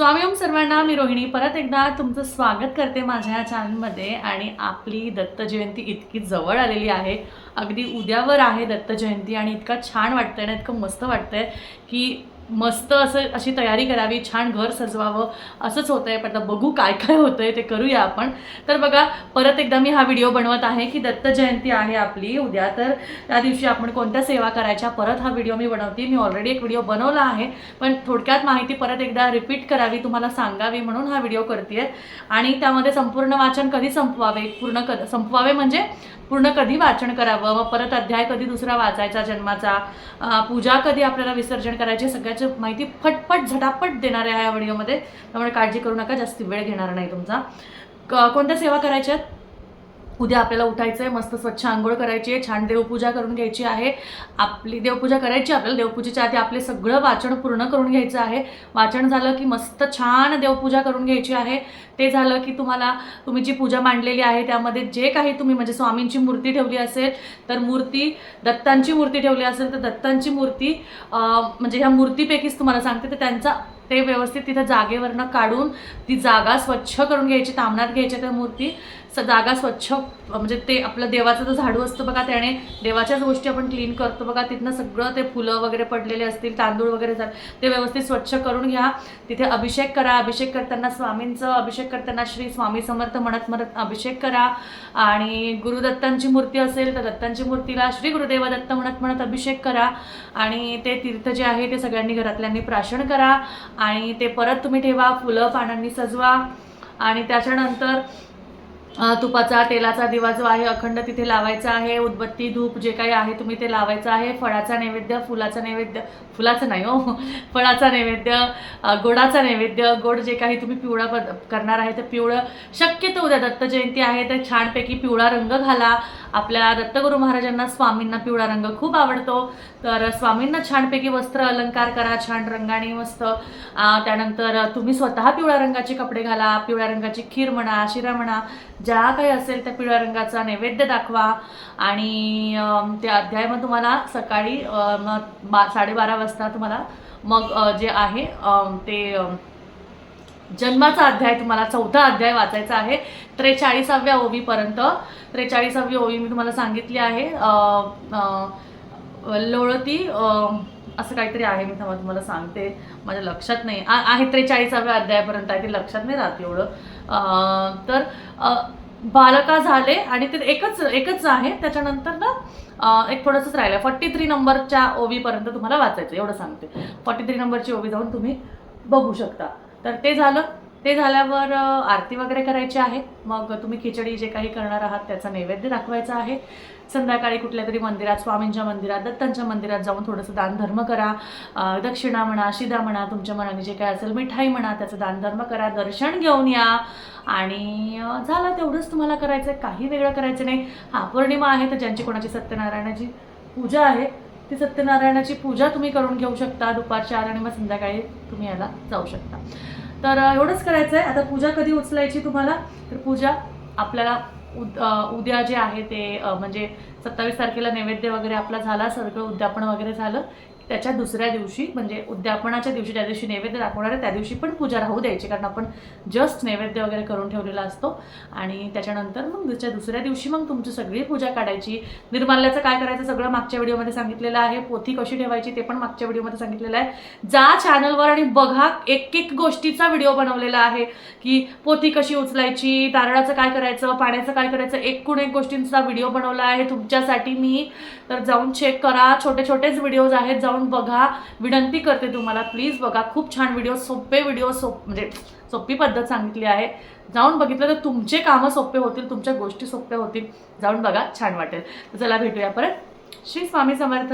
स्वामी ओम सर्वांना मी रोहिणी. परत एकदा तुमचं स्वागत करते माझ्या या चॅनलमध्ये. आणि आपली दत्त जयंती इतकी जवळ आलेली आहे. अगदी उद्यावर आहे दत्त जयंती आणि इतका छान वाटतं ना इतकं मस्त वाटतंय की मस्त असं अशी तयारी करावी छान घर सजवावं असंच होतं आहे पण आता बघू काय काय होतं आहे ते करूया आपण. तर बघा परत एकदा मी हा व्हिडिओ बनवत आहे की दत्त जयंती आहे आपली. उद्या तर त्या दिवशी आपण कोणत्या सेवा करायच्या परत हा व्हिडिओ मी बनवते. मी ऑलरेडी एक व्हिडिओ बनवला आहे पण थोडक्यात माहिती परत एकदा रिपीट करावी तुम्हाला सांगावी म्हणून हा व्हिडिओ करते आणि त्यामध्ये संपूर्ण वाचन कधी संपवावे? पूर्ण क संपवावे म्हणजे पूर्ण कधी वाचन करावं? मग परत अध्याय कधी दुसरा वाचायचा जन्माचा? पूजा कधी आपल्याला विसर्जन करायची? सगळ्याची माहिती फटफट झटापट देणार आहे या व्हिडिओमध्ये त्यामुळे काळजी करू नका जास्त वेळ घेणार नाही तुमचा. क- कोणत्या सेवा करायच्या आहेत? उद्या आपल्याला उठायचं आहे मस्त स्वच्छ आंघोळ करायची आहे छान देवपूजा करून घ्यायची आहे. आपली देवपूजा करायची आपल्याला देवपूजेच्या आधी आपले सगळं वाचन पूर्ण करून घ्यायचं आहे. वाचन झालं की मस्त छान देवपूजा करून घ्यायची आहे. ते झालं की तुम्हाला तुम्ही जी पूजा मांडलेली आहे त्यामध्ये जे काही तुम्ही म्हणजे स्वामींची मूर्ती ठेवली असेल तर मूर्ती दत्तांची मूर्ती ठेवली असेल तर दत्तांची मूर्ती म्हणजे ह्या मूर्तीपैकीच तुम्हाला सांगते तर त्यांचा ते व्यवस्थित तिथं जागेवरनं काढून ती जागा स्वच्छ करून घ्यायची तामणात घ्यायच्या त्या मूर्ती. स जागा स्वच्छ म्हणजे ते आपलं देवाचं जो झाडू असतं बघा त्याने देवाच्याच गोष्टी आपण क्लीन करतो बघा तिथनं सगळं ते फुलं वगैरे पडलेले असतील तांदूळ वगैरे झाले ते व्यवस्थित स्वच्छ करून घ्या. तिथे अभिषेक करा अभिषेक करताना स्वामींचं अभिषेक करताना श्री स्वामी समर्थ म्हणत म्हणत अभिषेक करा. आणि गुरुदत्तांची मूर्ती असेल तर दत्तांची मूर्तीला श्री गुरुदेव दत्त म्हणत म्हणत अभिषेक करा. आणि ते तीर्थ जे आहे ते सगळ्यांनी घरातल्यांनी प्राशन करा. आणि ते परत तुम्ही ठेवा फुलं पानांनी सजवा. आणि त्याच्यानंतर तुपाचा तेलाचा दिवा जो आहे अखंड तिथे लावायचा आहे. उदबत्ती धूप जे काही आहे तुम्ही ते लावायचं आहे. फळाचा नैवेद्य फुलाचा नैवेद्य फुलाचं नाही हो फळाचा नैवेद्य गोडाचा नैवेद्य गोड जे काही तुम्ही पिवळा पद करणार आहे तर पिवळं. शक्यतो उद्या दत्त जयंती आहे तर छानपैकी पिवळा रंग घाला. आपल्या दत्तगुरू महाराजांना स्वामींना पिवळा रंग खूप आवडतो. तर स्वामींना छानपैकी वस्त्र अलंकार करा छान रंगाने मस्त. त्यानंतर तुम्ही स्वतः पिवळ्या रंगाचे कपडे घाला पिवळ्या रंगाची खीर म्हणा शिरा म्हणा ज्या काही असेल त्या पिवळ्या रंगाचा नैवेद्य दाखवा. आणि त्या ते अध्याय मग तुम्हाला सकाळी मग बा साडेबारा वाजता तुम्हाला मग जे आहे ते जन्माचा अध्याय तुम्हाला चौथा अध्याय वाचायचा आहे. त्रेचाळीसाव्या ओवीपर्यंत. त्रेचाळीसावी ओवी मी तुम्हाला सांगितली आहे. लोळती असं काहीतरी आहे मी थांबा तुम्हाला सांगते. माझ्या लक्षात नाही. आहे त्रेचाळीसाव्या अध्यायापर्यंत आहे ते लक्षात नाही राहत एवढं. तर बालका झाले आणि ते एकच एकच आहे. त्याच्यानंतर ना एक थोडंसंच राहिलं फॉर्टी थ्री नंबरच्या ओवीपर्यंत तुम्हाला वाचायचं एवढं सांगते. फॉर्टी थ्री नंबरची ओवी जाऊन तुम्ही बघू शकता. तर ते झालं. ते झाल्यावर आरती वगैरे करायची आहे. मग तुम्ही खिचडी जे काही करणार आहात त्याचा नैवेद्य दाखवायचा आहे. संध्याकाळी कुठल्या तरी मंदिरात स्वामींच्या मंदिरात दत्तांच्या मंदिरात जाऊन थोडंसं दानधर्म करा. दक्षिणा म्हणा शिदा म्हणा तुमच्या मनाने जे काय असेल मिठाई म्हणा त्याचं दानधर्म करा दर्शन घेऊन या. आणि झालं तेवढंच तुम्हाला करायचं आहे काही वेगळं करायचं नाही. हां पौर्णिमा आहे तर ज्यांची कोणाची सत्यनारायणाची पूजा आहे ती सत्यनारायणाची पूजा तुम्ही करून घेऊ शकता. दुपारच्या आर आणि मग संध्याकाळी तुम्ही याला जाऊ शकता. तर एवढंच करायचं आहे आता पूजा कधी उचलायची तुम्हाला? तर पूजा आपल्याला उद उद्या जे आहे ते म्हणजे सत्तावीस तारखेला नैवेद्य वगैरे आपला झाला सगळं उद्यापन वगैरे झालं त्याच्या दुसऱ्या दिवशी म्हणजे उद्यापनाच्या दिवशी ज्या दिवशी नैवेद्य दाखवणार आहे त्या दिवशी पण पूजा राहू द्यायची कारण आपण जस्ट नैवेद्य वगैरे करून ठेवलेला असतो. आणि त्याच्यानंतर मग दुसऱ्या दुसऱ्या दिवशी मग तुमची सगळी पूजा काढायची. निर्माल्याचं काय करायचं सगळं मागच्या व्हिडिओमध्ये सांगितलेलं आहे. पोथी कशी ठेवायची ते पण मागच्या व्हिडिओमध्ये सांगितलेलं आहे. जा चॅनलवर आणि बघा एक एक गोष्टीचा व्हिडिओ बनवलेला आहे की पोथी कशी उचलायची तारळाचं काय करायचं पाण्याचं काय करायचं एकूण एक गोष्टींचा व्हिडिओ बनवला आहे तुमच्यासाठी मी. तर जाऊन चेक करा. छोटे छोटेच व्हिडिओज आहेत. जाऊन बघा. विनंती करते तुम्हाला प्लीज बघा. खूप छान व्हिडिओ सोपे व्हिडिओ सोप म्हणजे सोपी पद्धत सांगितली आहे. जाऊन बघितलं तर तुमचे कामं सोपे होतील तुमच्या गोष्टी सोप्या होतील. जाऊन बघा छान वाटेल. चला भेटूया परत. श्री स्वामी समर्थ.